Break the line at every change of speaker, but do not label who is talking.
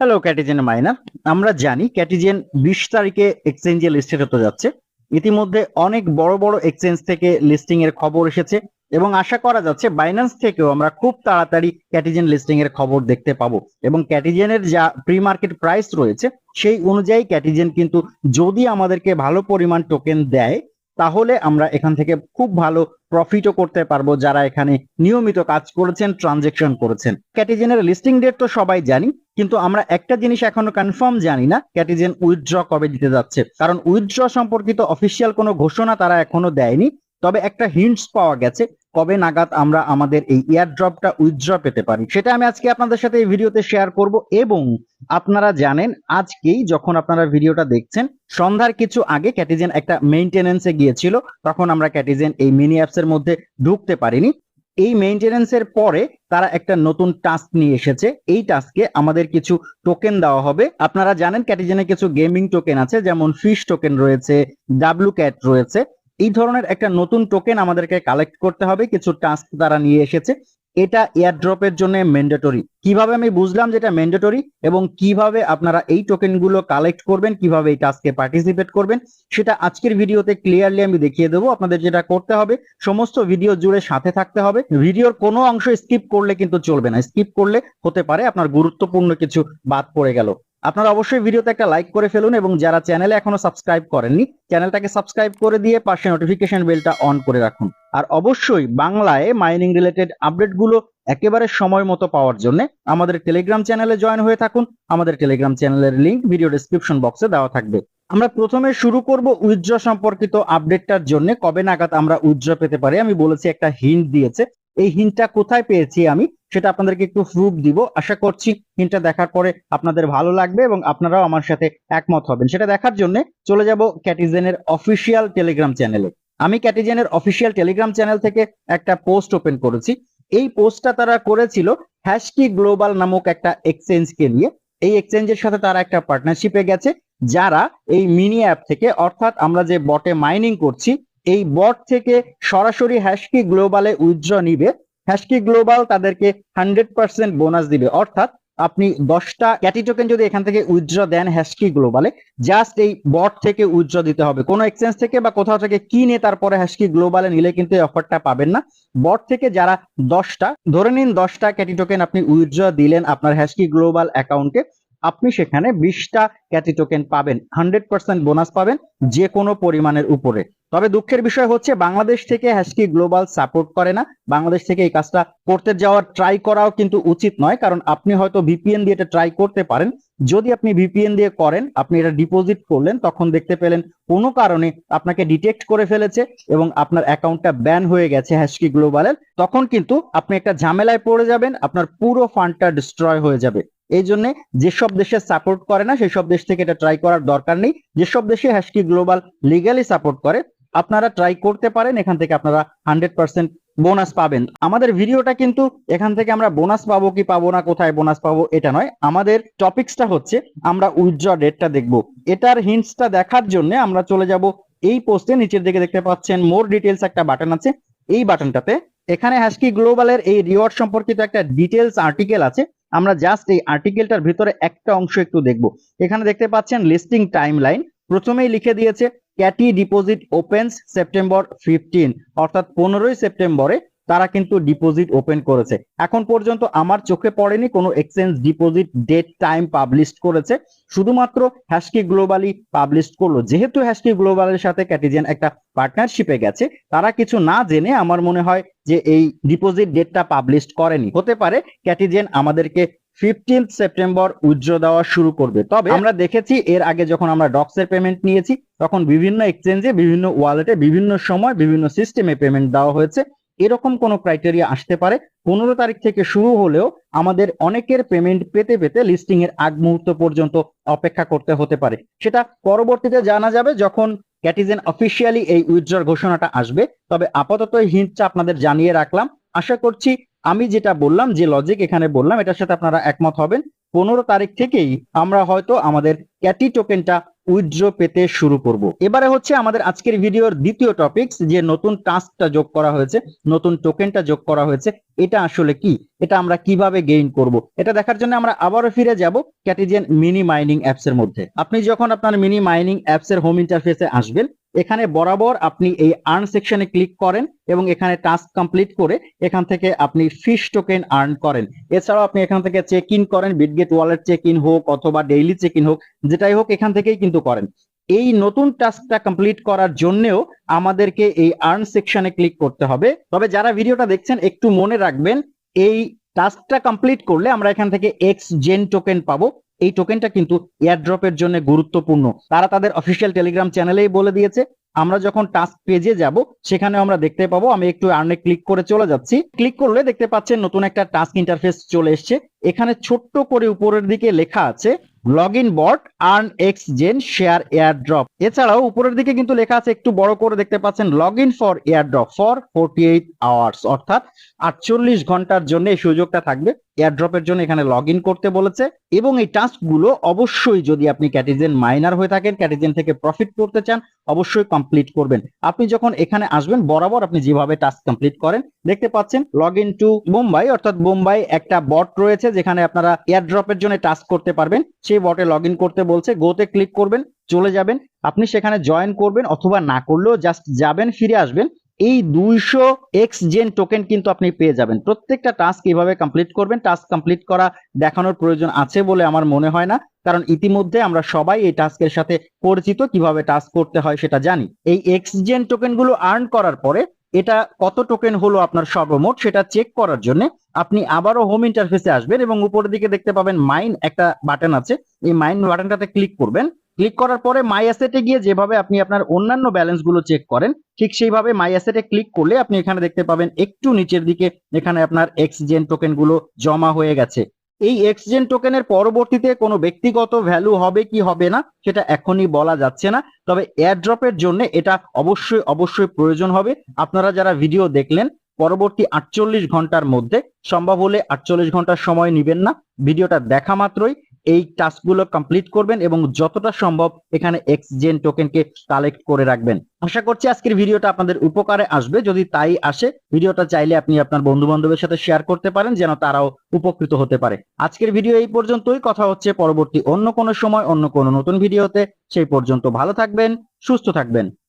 Hello ক্যাটিজেন minor আমরা জানি ক্যাটিজেন বিশ তারিখে এক্সচেঞ্জে লিস্টেড হতে যাচ্ছে। ইতিমধ্যে অনেক বড় বড় এক্সচেঞ্জ থেকে লিস্টিং এর খবর এসেছে এবং আশা করা যাচ্ছে বাইন্যান্স থেকেও আমরা খুব তাড়াতাড়ি ক্যাটিজেন লিস্টিং এর খবর দেখতে পাবো। এবং ক্যাটিজেনের যা প্রি মার্কেট প্রাইস রয়েছে, সেই অনুযায়ী ক্যাটিজেন কিন্তু যদি আমাদেরকে ভালো পরিমাণ টোকেন দেয় তাহলে আমরা এখান থেকে খুব ভালো প্রফিটও করতে পারব যারা এখানে নিয়মিত কাজ করেছেন ট্রানজেকশন করেছেন। ক্যাটিজেনের লিস্টিং ডেট তো সবাই জানি, কিন্তু আমরা একটা জিনিস এখনও কনফার্ম জানি না ক্যাটিজেন উইথড্র কবে দিতে যাচ্ছে। কারণ উইথড্র সম্পর্কিত অফিসিয়াল কোনো ঘোষণা তারা এখনও দেয়নি, তবে একটা হিন্টস পাওয়া গেছে। কবে নাগাদ আমরা আমাদের এই ইয়ার ড্রপটা উইথড্র পেতে পারি, সেটা আমি আজকে আপনাদের সাথে এই ভিডিওতে শেয়ার করব এবং আপনারা জানেন আজকেই যখন আপনারা ভিডিওটা দেখছেন, সন্ধ্যার কিছু আগে ক্যাটিজেন একটা মেইনটেনেন্সে গিয়েছিল, তখন আমরা ক্যাটিজেন এই মিনি অ্যাপস এর মধ্যে ঢুকতে পারিনি। এই মেইনটেনেন্সের পরে তারা একটা নতুন টাস্ক নিয়ে এসেছে, এই টাস্কে আমাদের কিছু টোকেন দেওয়া হবে। আপনারা জানেন ক্যাটিজেনে কিছু গেমিং টোকেন আছে, যেমন ফিশ টোকেন রয়েছে ডাব্লু ক্যাট রয়েছে এই ধরনের একটা নতুন টোকেন আমাদেরকে কালেক্ট করতে হবে, কিছু টাস্ক তারা নিয়ে এসেছে। এটা এয়ারড্রপের জন্য ম্যান্ডেটরি কীভাবে আমি বুঝলাম যে এটা ম্যান্ডেটরি এবং কীভাবে আপনারা এই টোকেনগুলো কালেক্ট করবেন, কীভাবে এই টাস্কে পার্টিসিপেট করবেন, সেটা আজকের ভিডিওতে ক্লিয়ারলি আমি দেখিয়ে দেবো। আপনাদের যেটা করতে হবে, সমস্ত ভিডিও জুড়ে সাথে থাকতে হবে। ভিডিওর কোনো অংশ স্কিপ করলে কিন্তু চলবে না। স্কিপ করলে হতে পারে আপনার গুরুত্বপূর্ণ কিছু বাদ পড়ে গেল। আপনারা অবশ্যই ভিডিওতে একটা লাইক করে ফেলুন এবং যারা চ্যানেলে এখনও সাবস্ক্রাইব করেননি চ্যানেলটাকে সাবস্ক্রাইব করে দিয়ে পাশে নোটিফিকেশন বেলটা অন করে রাখুন। আর অবশ্যই বাংলায় মাইনিং রিলেটেড আপডেটগুলো একেবারে সময় মতো পাওয়ার জন্য আমাদের টেলিগ্রাম চ্যানেলে জয়েন হয়ে থাকুন। আমাদের টেলিগ্রাম চ্যানেলের লিংক ভিডিও ডেসক্রিপশন বক্সে দেওয়া থাকবে। আমরা প্রথমে শুরু করব উইথড্র সম্পর্কিত আপডেটটার জন্য, কবে নাগাদ আমরা উইথড্র পেতে পারি, আমি বলেছি একটা হিন্ট দিয়েছে। এই হিন্টটা কোথায় পেয়েছি আমি, সেটা আপনাদেরকে একটু প্রুফ দিব। আশা করছি হিন্টটা দেখার পরে আপনাদের ভালো লাগবে এবং আপনারাও আমার সাথে একমত হবেন। সেটা দেখার জন্য চলে যাব ক্যাটিজেনের অফিসিয়াল টেলিগ্রাম চ্যানেলে আমি ক্যাটিজেনের অফিসিয়াল টেলিগ্রাম চ্যানেল থেকে একটা পোস্ট ওপেন করেছি। এই পোস্টটা তারা করেছিল হ্যাশকি গ্লোবাল নামক একটা এক্সচেঞ্জকে নিয়ে। এই এক্সচেঞ্জের সাথে তারা একটা পার্টনারশিপে গেছে, যারা এই মিনি অ্যাপ থেকে, অর্থাৎ আমরা যে বটে মাইনিং করছি এই বট থেকে সরাসরি হ্যাশকি গ্লোবালে উইথড্র নিবে। হ্যাশকি গ্লোবাল তাদেরকে হান্ড্রেড পার্সেন্ট বোনাস দিবে। অর্থাৎ আপনি দশটা ক্যাটি টোকেন যদি এখান থেকে উইথড্র দেন হ্যাশকি গ্লোবালে জাস্ট এই বট থেকে উইথড্র দিতে হবে। কোনো এক্সচেঞ্জ থেকে বা কোথাও থেকে কিনে তারপরে হ্যাশকি গ্লোবালে নিলে কিন্তু এই অফারটা পাবেন না। বট থেকে যারা দশটা, ধরে নিন দশটা ক্যাটি টোকেন আপনি উইথড্র দিলেন আপনার হ্যাশকি গ্লোবাল অ্যাকাউন্টে আপনি সেখানে বিশটা ক্যাটি টোকেন পাবেন হান্ড্রেড পার্সেন্ট বোনাস পাবেন যে কোনো পরিমাণের উপরে। তবে দুঃখের বিষয় হচ্ছে বাংলাদেশ থেকে হ্যাশকি গ্লোবাল সাপোর্ট করে না। বাংলাদেশ থেকে এই কাজটা করতে যাওয়ার ট্রাই করাও কিন্তু উচিত নয়, কারণ আপনি হয়তো ভিপিএন দিয়ে এটা ট্রাই করতে পারেন। যদি আপনি ভিপিএন দিয়ে করেন, আপনি এটা ডিপোজিট করলেন, তখন দেখতে পেলেন কোনো কারণে আপনাকে ডিটেক্ট করে ফেলেছে এবং আপনার অ্যাকাউন্টটা ব্যান হয়ে গেছে হ্যাশকি গ্লোবালের। তখন কিন্তু আপনি একটা ঝামেলায় পড়ে যাবেন, আপনার পুরো ফান্ডটা ডিস্ট্রয় হয়ে যাবে। এই জন্য যেসব দেশে সাপোর্ট করে না সেই সব দেশ থেকে এটা ট্রাই করার দরকার নেই। যেসব দেশে হ্যাশকি গ্লোবাল লিগালি সাপোর্ট করে, আপনারা ট্রাই করতে পারেন, এখান থেকে আপনারা হান্ড্রেড পার্সেন্ট বোনাস পাবেন। আমাদের ভিডিওটা কিন্তু এখান থেকে আমরা বোনাস পাবো কি পাবো না, কোথায় বোনাস পাবো এটা নয়। আমাদের টপিক্সটা হচ্ছে, আমরা উইথড্র ডেটটা দেখব। এটার হিন্টসটা দেখার জন্য আমরা চলে যাব এই পোস্টে নিচের দিকে দেখতে পাচ্ছেন মোর ডিটেলস একটা বাটন আছে। এই বাটনটাতে এখানে হ্যাশকি গ্লোবালের এই রিওয়ার্ড সম্পর্কিত একটা ডিটেলস আর্টিকেল আছে। আমরা জাস্ট এই আর্টিকেলটার ভিতরে একটা অংশ একটু দেখব। এখানে দেখতে পাচ্ছেন লিস্টিং টাইম লাইন প্রথমেই লিখে দিয়েছে CATI deposit opens September fifteen অর্থাৎ পনেরোই সেপ্টেম্বরে তারা কিন্তু ডিপোজিট ওপেন করেছে। এখন পর্যন্ত আমার চোখে পড়েনি কোনো exchange deposit date time publish করেছে। শুধুমাত্র হ্যাশকি গ্লোবালি পাবলিশ করল। যেহেতু হ্যাশকি গ্লোবালের সাথে ক্যাটিজেন একটা পার্টনারশিপে গেছে, তারা কিছু না জেনে আমার মনে হয় যে এই ডিপোজিট ডেটটা পাবলিশ করেনি। হতে পারে ক্যাটিজেন আমাদেরকে ফিফটিন্থ সেপ্টেম্বর উইথড্র দেওয়া শুরু করবে। তবে আমরা দেখেছি এর আগে যখন আমরা ডক্সের পেমেন্ট নিয়েছি, তখন বিভিন্ন এক্সচেঞ্জে বিভিন্ন ওয়ালেটে বিভিন্ন সময়, বিভিন্ন সিস্টেমে পেমেন্ট দেওয়া হয়েছে। এরকম কোনো ক্রাইটেরিয়া আসতে পারে। পনেরো তারিখ থেকে শুরু হলেও আমাদের অনেকের পেমেন্ট পেতে পেতে লিস্টিং এর আগ মুহূর্ত পর্যন্ত অপেক্ষা করতে হতে পারে। সেটা পরবর্তীতে জানা যাবে যখন ক্যাটিজেন অফিসিয়ালি এই উইথড্রর ঘোষণাটা আসবে। তবে আপাতত এই হিন্টটা আপনাদের জানিয়ে রাখলাম। আশা করছি আমি যেটা বললাম, যে লজিক এখানে বললাম, এটার সাথে আপনারা একমত হবেন। পনেরো তারিখ থেকেই আমরা হয়তো আমাদের ক্যাটি টোকেনটা উইথড্র পেতে শুরু করব। এবারে হচ্ছে আমাদের আজকের ভিডিওর দ্বিতীয় টপিকস যে নতুন টাস্কটা যোগ করা হয়েছে, নতুন টোকেনটা যোগ করা হয়েছে, এটা আসলে কি? এটা আমরা কীভাবে গেইন করব? এটা দেখার জন্য আমরা আবারও ফিরে যাব ক্যাটিজিয়ান মিনি মাইনিং অ্যাপস এর মধ্যে। আপনি যখন আপনার মিনি মাইনিং অ্যাপস এর হোম ইন্টারফেসে আসবেন এখানে বরাবর আপনি এই আর্ন সেকশনে ক্লিক করেন এবং এখানে টাস্ক কমপ্লিট করে এখান থেকে আপনি ফিশ টোকেন আর্ন করেন। এছাড়াও আপনি এখান থেকে চেক ইন করেন বিটগেট ওয়ালেট চেক ইন হোক অথবা ডেইলি চেক ইন হোক, যেটাই হোক এখান থেকেই কিন্তু করেন। এই নতুন টাস্কটা কমপ্লিট করার জন্যেও আমাদেরকে এই আর্ন সেকশনে ক্লিক করতে হবে। তবে যারা ভিডিওটা দেখছেন, একটু মনে রাখবেন, এই টাস্কটা কমপ্লিট করলে আমরা এখান থেকে এক্স জেন টোকেন পাবো। এই টোকেনটা কিন্তু এয়ারড্রপের জন্য গুরুত্বপূর্ণ। তারা তাদের অফিসিয়াল টেলিগ্রাম চ্যানেলেই বলে দিয়েছে, আমরা যখন টাস্ক পেজে যাব, সেখানে আমরা দেখতে পাবো, আমি একটু আর্নে ক্লিক করে চলে যাচ্ছি। ক্লিক করলে দেখতে পাচ্ছেন নতুন একটা টাস্ক ইন্টারফেস চলে এসছে। এখানে ছোট্ট করে উপরের দিকে লেখা আছে log in bot earn X gen share airdrop এছাড়াও উপরের দিকে কিন্তু লেখা আছে, একটু বড় করে দেখতে পাচ্ছেন log in for airdrop for forty eight hours অর্থাৎ আটচল্লিশ ঘণ্টার জন্য এই সুযোগটা থাকবে। এয়ার ড্রপের জন্য এখানে লগ করতে বলেছে এবং এই টাস্কগুলো অবশ্যই যদি আপনি ক্যাটিজেন মাইনার হয়ে থাকেন ক্যাটিজেন থেকে প্রফিট করতে চান, অবশ্যই কমপ্লিট করবেন। আপনি যখন এখানে আসবেন, বরাবর আপনি যেভাবে টাস্ক কমপ্লিট করেন, দেখতে পাচ্ছেন লগ ইন টু মুম্বাই অর্থাৎ মুম্বাই একটা বট রয়েছে যেখানে আপনারা এয়ার ড্রপের জন্য টাস্ক করতে পারবেন। সেই বটে লগ করতে বলছে গোতে ক্লিক করবেন, চলে যাবেন। আপনি সেখানে জয়েন করবেন অথবা না করলেও জাস্ট যাবেন, ফিরে আসবেন। এই দুইশো এক্স জেন টোকেন কিন্তু আপনি পেয়ে যাবেন। প্রত্যেকটা টাস্ক এইভাবে কমপ্লিট করবেন। টাস্ক কমপ্লিট করা দেখানোর প্রয়োজন আছে বলে আমার মনে হয় না। কারণ ইতিমধ্যে আমরা সবাই এই টাস্কের সাথে পরিচিত, কীভাবে টাস্ক করতে হয় সেটা জানি। এই এক্স জেন টোকেনগুলো আর্ন করার পরে এটা কত টোকেন হলো আপনার সর্বমোট সেটা চেক করার জন্য আপনি আবারও হোম ইন্টারফেসে আসবেন এবং উপরের দিকে দেখতে পাবেন মাইন একটা বাটন আছে। এই মাইন বাটনটাতে ক্লিক করবেন। ক্লিক করার পরে মাই অ্যাসেটে গিয়ে যেভাবে আপনি আপনার অন্যান্য ব্যালেন্সগুলো চেক করেন, ঠিক সেইভাবে মাই অ্যাসেটে ক্লিক করলে আপনি এখানে দেখতে পাবেন একটু নিচের দিকে এখানে আপনার এক্সজেন টোকেনগুলো জমা হয়ে গেছে। এই এক্সজেন টোকেনের পরবর্তীতে কোনো ব্যক্তিগত ভ্যালু হবে কি হবে না, সেটা এখনই বলা যাচ্ছে না। তবে এয়ারড্রপের জন্য এটা অবশ্যই অবশ্যই প্রয়োজন হবে। আপনারা যারা ভিডিও দেখলেন, পরবর্তী আটচল্লিশ ঘণ্টার মধ্যে, সম্ভব হলে আটচল্লিশ ঘণ্টার সময় নিবেন না। ভিডিওটা দেখা মাত্রই। এই টাস্কগুলো কমপ্লিট করবেন এবং যতটা সম্ভব এখানে এক্সজেন টোকেনকে কালেক্ট করে রাখবেন। আশা করছি আজকের ভিডিওটা আপনাদের উপকারে আসবে। যদি তাই আসে, ভিডিওটা চাইলে আপনি আপনার বন্ধু বান্ধবের সাথে শেয়ার করতে পারেন যেন তারাও উপকৃত হতে পারে। আজকের ভিডিও এই পর্যন্তই। কথা হচ্ছে পরবর্তী অন্য কোনো সময়, অন্য কোনো নতুন ভিডিওতে। সেই পর্যন্ত ভালো থাকবেন, সুস্থ থাকবেন।